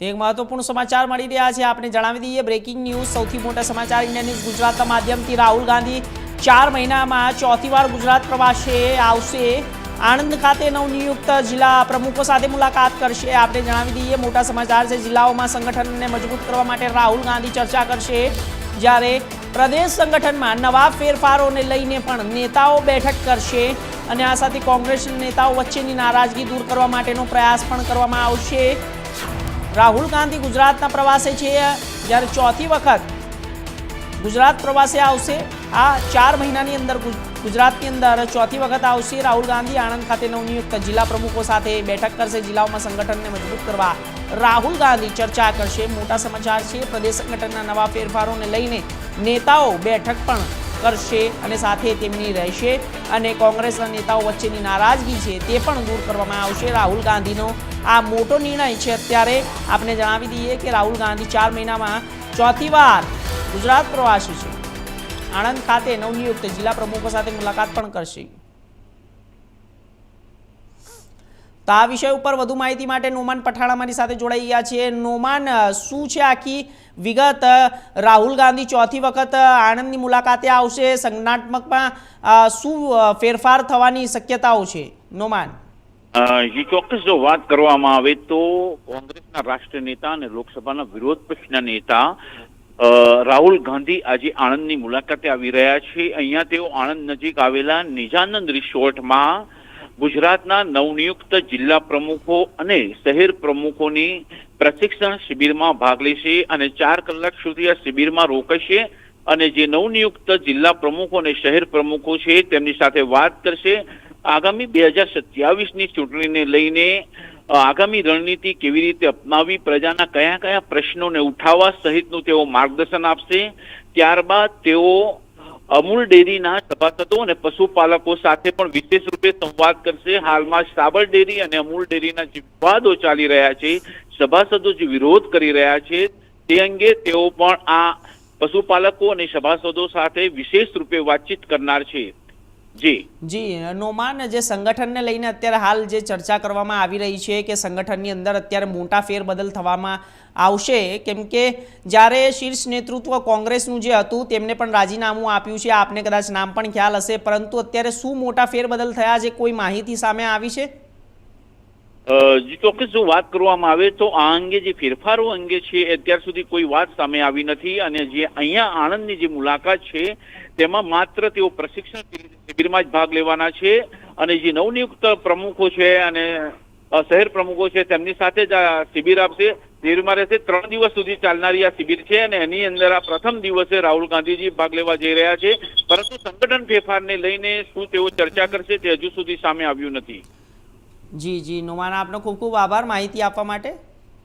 તે એક મહત્વપૂર્ણ સમાચાર મળી રહ્યા છે. આપણે જણાવી દઈએ બ્રેકિંગ ન્યૂઝ સૌથી મોટા સમાચાર ઇન્ડિયા ન્યૂઝ ગુજરાતના માધ્યમથી રાહુલ ગાંધી ચાર મહિનામાં ચોથી વાર ગુજરાત પ્રવાસે આવશે. આણંદ ખાતે નવનિયુક્ત જિલ્લા પ્રમુખો સાથે મુલાકાત કરશે. આપણે જણાવી દઈએ, મોટા સમાચાર છે, જિલ્લાઓમાં સંગઠનને મજબૂત કરવા માટે રાહુલ ગાંધી ચર્ચા કરશે. જ્યારે પ્રદેશ સંગઠનમાં નવા ફેરફારોને લઈને પણ નેતાઓ બેઠક કરશે. અને આ સાથે કોંગ્રેસ નેતાઓ વચ્ચેની નારાજગી દૂર કરવા માટેનો પ્રયાસ પણ કરવામાં આવશે. રાહુલ ગાંધી ગુજરાતના પ્રવાસે છે. જ્યારે ચોથી વખત ગુજરાત પ્રવાસે આવશે, આ ચાર મહિનાની અંદર ગુજરાતની અંદર ચોથી વખત આવશે. રાહુલ ગાંધી આણંદ ખાતે નવનિયુક્ત જિલ્લા પ્રમુખો સાથે બેઠક કરશે. જિલ્લાઓમાં સંગઠનને મજબૂત કરવા રાહુલ ગાંધી ચર્ચા કરશે. મોટા સમાચાર છે, પ્રદેશ સંગઠનના નવા ફેરફારોને લઈને નેતાઓ બેઠક પણ કરશે અને સાથે તેમની રહેશે અને કોંગ્રેસના નેતાઓ વચ્ચેની નારાજગી છે તે પણ દૂર કરવામાં આવશે. રાહુલ ગાંધીનો આ મોટો નિર્ણય છે. અત્યારે આપણે જણાવી દઈએ કે રાહુલ ગાંધી ચાર મહિનામાં ચોથી વાર ગુજરાત પ્રવાસી છે. આણંદ ખાતે નવનિયુક્ત જિલ્લા પ્રમુખો સાથે મુલાકાત પણ કરશે. તો આ વિષય ઉપર વધુ માહિતી માટે નોમાન પઠાણા મારી સાથે જોડાઈ ગયા છે નોમાન શું છે આખી વિગત? રાહુલ ગાંધી ચોથી વખત આણંદની મુલાકાતે આવશે. સંજ્ઞાત્મકમાં શું ફેરફાર થવાની શક્યતાઓ છે? નોમાન. ચોક્કસ જો વાત કરવામાં આવે તો કોંગ્રેસના રાષ્ટ્રીય નેતા અને લોકસભાના વિરોધ પક્ષના નેતા રાહુલ ગાંધી આજે આણંદની મુલાકાતે આવી રહ્યા છે. અહીંયા તેઓ આણંદ નજીક આવેલા નિજાનંદ રિસોર્ટમાં ગુજરાતના નવનિયુક્ત જિલ્લા પ્રમુખો અને શહેર પ્રમુખોની પ્રશિક્ષણ શિબિરમાં ભાગ લેશે અને ચાર કલાક સુધી આ શિબિરમાં રોકાશે અને જે નવનિયુક્ત જિલ્લા પ્રમુખો અને શહેર પ્રમુખો છે તેમની સાથે વાત કરશે. આગામી બે હજાર સત્યાવીસની ચૂંટણીને લઈને આગામી રણનીતિ કેવી રીતે અપનાવી પ્રજાના કયા કયા પ્રશ્નોને ઉઠાવવા સહિતનું તેઓ માર્ગદર્શન આપશે. ત્યારબાદ તેઓ અમૂલ ડેરીના સભાસદો અને પશુપાલકો સાથે પણ વિશેષ રૂપે સંવાદ કરશે. હાલમાં સાબર ડેરી અને અમૂલ ડેરીના જે વિવાદો ચાલી રહ્યા છે, સભાસદો જે વિરોધ કરી રહ્યા છે, તે અંગે તેઓ પણ આ પશુપાલકો અને સભાસદો સાથે વિશેષ રૂપે વાતચીત કરનાર છે. જી. જી, નોમાન જે સંગઠનને લઈને અત્યારે હાલ જે ચર્ચા કરવામાં આવી રહી છે કે સંગઠનની અંદર અત્યારે મોટા ફેરબદલ થવામાં આવશે, કેમ કે જ્યારે શીર્ષ નેતૃત્વ કોંગ્રેસનું જે હતું તેમને પણ રાજીનામું આપ્યું છે, આપને કદાચ નામ પણ ખ્યાલ હશે, પરંતુ અત્યારે શું મોટા ફેરબદલ થયા છે, કોઈ માહિતી સામે આવી છે? જે, ચોક્કસ જો વાત કરવામાં આવે તો આ અંગે જે ફેરફારો અંગે છે અત્યાર સુધી કોઈ વાત સામે આવી નથી અને જે અહીંયા આણંદની જે મુલાકાત છે, તેમાં માત્ર તેઓ પ્રશિક્ષણ શિબિરમાં જ ભાગ લેવાના છે અને જે નવનિયુક્ત પ્રમુખો છે અને શહેર પ્રમુખો છે, તેમની સાથે જ આ શિબિર આપશે. શિબિરમાં રહેશે. ત્રણ દિવસ સુધી ચાલનારી આ શિબિર છે અને એની અંદર આ પ્રથમ દિવસે રાહુલ ગાંધીજી ભાગ લેવા જઈ રહ્યા છે. પરંતુ સંગઠન ફેરફારને લઈને શું તેઓ ચર્ચા કરશે, તે હજુ સુધી સામે આવ્યું નથી. જી જી. નોમાન આપનો ખૂબ ખૂબ આભાર માહિતી આપવા માટે.